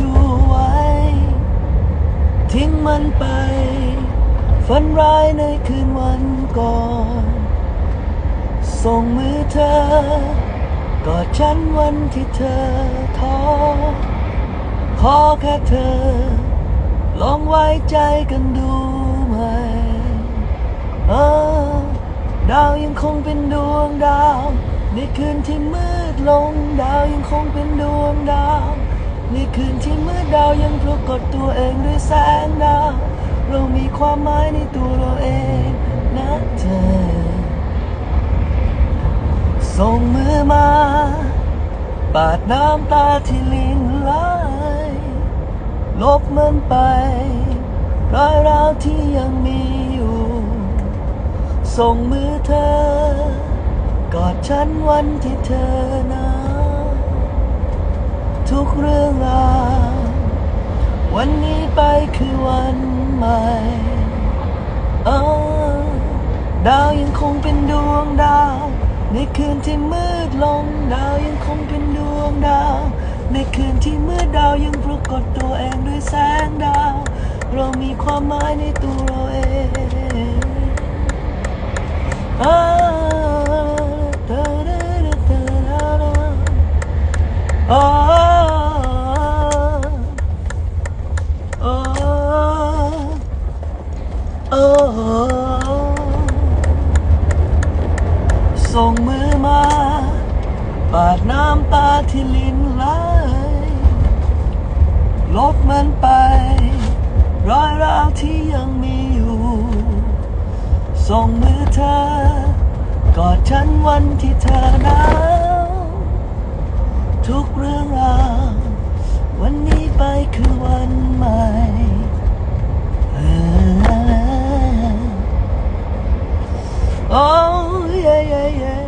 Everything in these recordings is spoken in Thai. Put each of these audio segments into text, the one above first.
ชูไว้ ทิ้งมันไป ฝันร้ายในคืนวันก่อน ส่งมือเธอกอดฉันวันที่เธอท้อขอแค่เธอ ลองไว้ใจกันดูไหมเออดาวยังคงเป็นดวงดาว ในคืนที่มืดลง ดาวยังคงเป็นดวงดาว ในคืนที่มืดดาวยังปรากฏตัวเองด้วยแสงดาว เรามีความหมายในตัวเราเองนะเธอ ส่งมือมา ปาดน้ำตาที่ลินไหลลบมันไป รอยร้าวที่ยังมีอยู่ ส่งมือเธอ กอดฉันวันที่เธอหนาว ทุกเรื่องราววันนี้ไปคือวันใหม่เออดาวยังคงเป็นดวงดาว ในคืนที่มืดลงดาวยังคงเป็นดวงดาว ในคืนที่มืดดาวยังปรากฏตัวเองด้วยแสงดาว เรามีความหมายในตัวเราเอง ปาดน้ำตาที่ลินไหลลบมันไป รอยร้าวที่ยังมีอยู่ ส่งมือเธอกอดฉันวันที่เธอหนาวทุกเรื่องราววันนี้ไปคือวันใหม่ Oh yeah yeah yeah.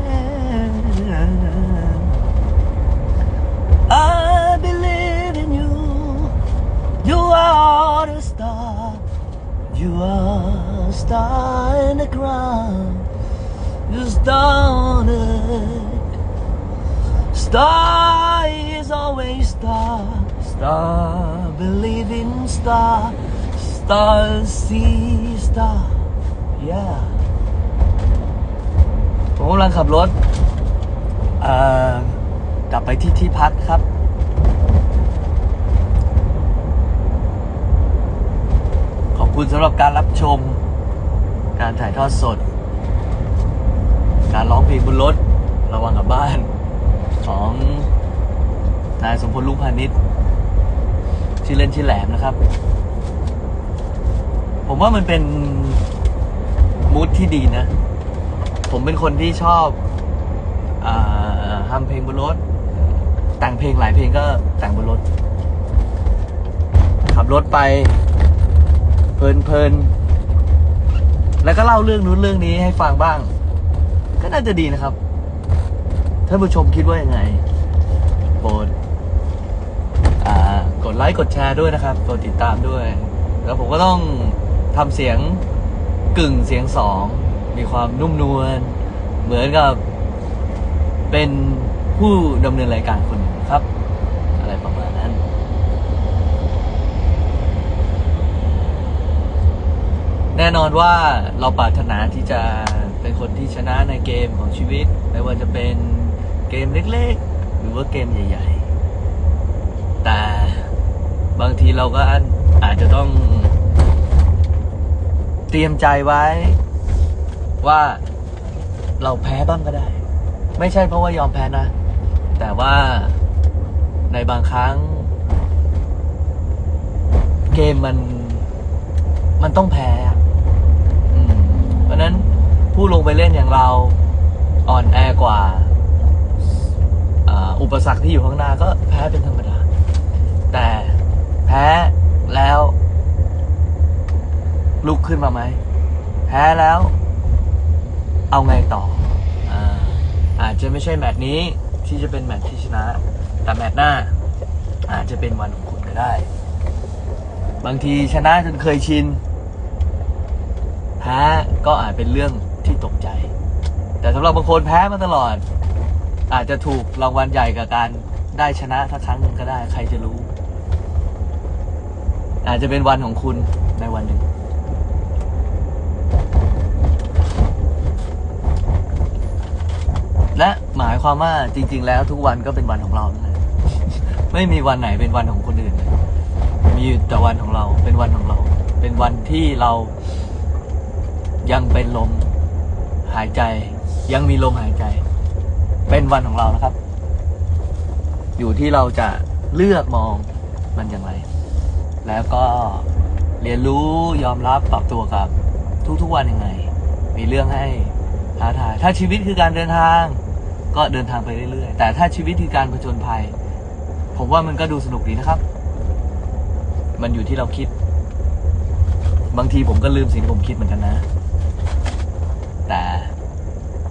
I believe in you. You are the star. You are a star in the ground. You star on it. Star is always star. Star, believe in star. Star, see star. Yeah. ผมกำลังขับรถเอ่อ กลับไปที่ที่พักครับ ขอบคุณสำหรับการรับชม การถ่ายทอดสด การร้องเพลงบนรถระว่างกับบ้าน ของนายสมพลลุงพาณิชย์ชื่อเล่นชื่อแหลมนะครับ ผมว่ามันเป็นมูดที่ดีนะ ผมเป็นคนที่ชอบอทำเพลงบนรถ แต่งเพลงหลายเพลงก็แต่งบนรถ ขับรถไปเพลินเพลินๆ แล้วก็เล่าเรื่องนู้นเรื่องนี้ให้ฟังบ้าง ก็น่าจะดีนะครับท่านผู้ชมคิดว่ายังไงโปรดอ่ากดไลค์กดแชร์ด้วยนะครับกดติดตามด้วย แล้วผมก็ต้องทำเสียงกึ่งเสียงสอง มีความนุ่มนวล เหมือนกับเป็นผู้ดำเนินรายการคนนึง ครับ อะไรประมาณนั้น แน่นอนว่าเราปรารถนาที่จะเป็นคนที่ชนะในเกมของชีวิต ไม่ว่าจะเป็นเกมเล็กๆ หรือว่าเกมใหญ่ ๆ แต่บางทีเราก็อาจจะต้องเตรียมใจไว้ ว่าเราแพ้บ้างก็ได้ ไม่ใช่เพราะว่ายอมแพ้นะ แต่ว่า ในบางครั้ง เกมมันมันต้องแพ้อะเพราะนั้นผู้ลงไปเล่นอย่างเราอ่อนแอกว่าอ่าอุปสรรคที่อยู่ข้างหน้าก็แพ้เป็นธรรมดา แต่แพ้แล้ว ลุกขึ้นมาไหม แพ้แล้ว เอาไงต่ออาอาจจะไม่ใช่แมตช์นี้ที่จะเป็นแมตช์ที่ชนะ แต่แมตช์หน้า อาจจะเป็นวันของคุณก็ได้ บางทีชนะจนเคยชินแพ้ก็อาจเป็นเรื่องที่ตกใจ แต่สำหรับบางคนแพ้มาตลอด อาจจะถูกรางวัลใหญ่กับการได้ชนะสักครั้งหนึ่งก็ได้ ใครจะรู้ อาจจะเป็นวันของคุณในวันหนึ่งและหมายความว่าจริง ๆ แล้วทุกวันก็เป็นวันของเรานะ ไม่มีวันไหนเป็นวันของคนอื่นเลยมีแต่วันของเราเป็นวันของเรา เป็นวันที่เรายังเป็นลมหายใจ ยังมีลมหายใจ เป็นวันของเรานะครับ อยู่ที่เราจะเลือกมองมันอย่างไร แล้วก็เรียนรู้ยอมรับปรับตัวกับ ทุกๆวันยังไง มีเรื่องให้ท้าทายถ้าชีวิตคือการเดินทาง ก็เดินทางไปเรื่อยๆ แต่ถ้าชีวิตคือการผจญภัย ผมว่ามันก็ดูสนุกดีนะครับ มันอยู่ที่เราคิด บางทีผมก็ลืมสิ่งที่ผมคิดเหมือนกันนะ แต่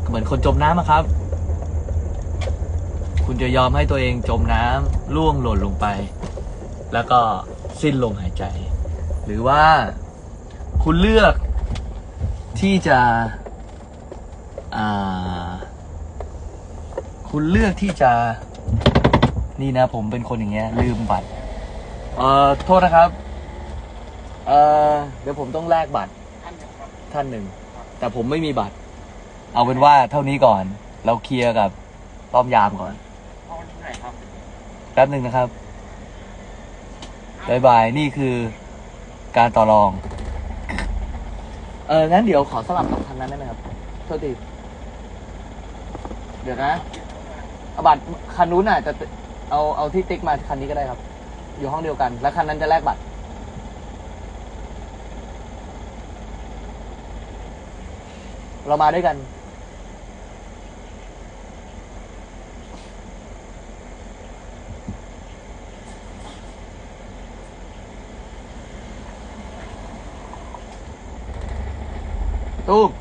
เหมือนคนจมน้ำอะครับ คุณจะยอมให้ตัวเองจมน้ำล่วงหล่นลงไป แล้วก็สิ้นลมหายใจ หรือว่าคุณเลือกที่จะคุณเลือกที่จะ นี่นะผมเป็นคนอย่างเงี้ยลืมบัตร เอ่อโทษนะครับ เอ่อเดี๋ยวผมต้องแลกบัตรท่านหนึ่ง แต่ผมไม่มีบัตร เอาเป็นว่าเท่านี้ก่อน เราเคลียร์กับป้อมยามก่อนแป๊บหนึ่งนะครับบายบายนี่คือการต่อรอง เอองั้นเดี๋ยวขอสลับกับคันนั้นได้ไหมครับโทษทีเดี๋ยวนะเอาบัตรคันนู้นน่ะจะ เอาเอาที่ติ๊กมาคันนี้ก็ได้ครับ อยู่ห้องเดียวกัน แล้วคันนั้นจะแลกบัตร เรามาด้วยกัน ตู้ม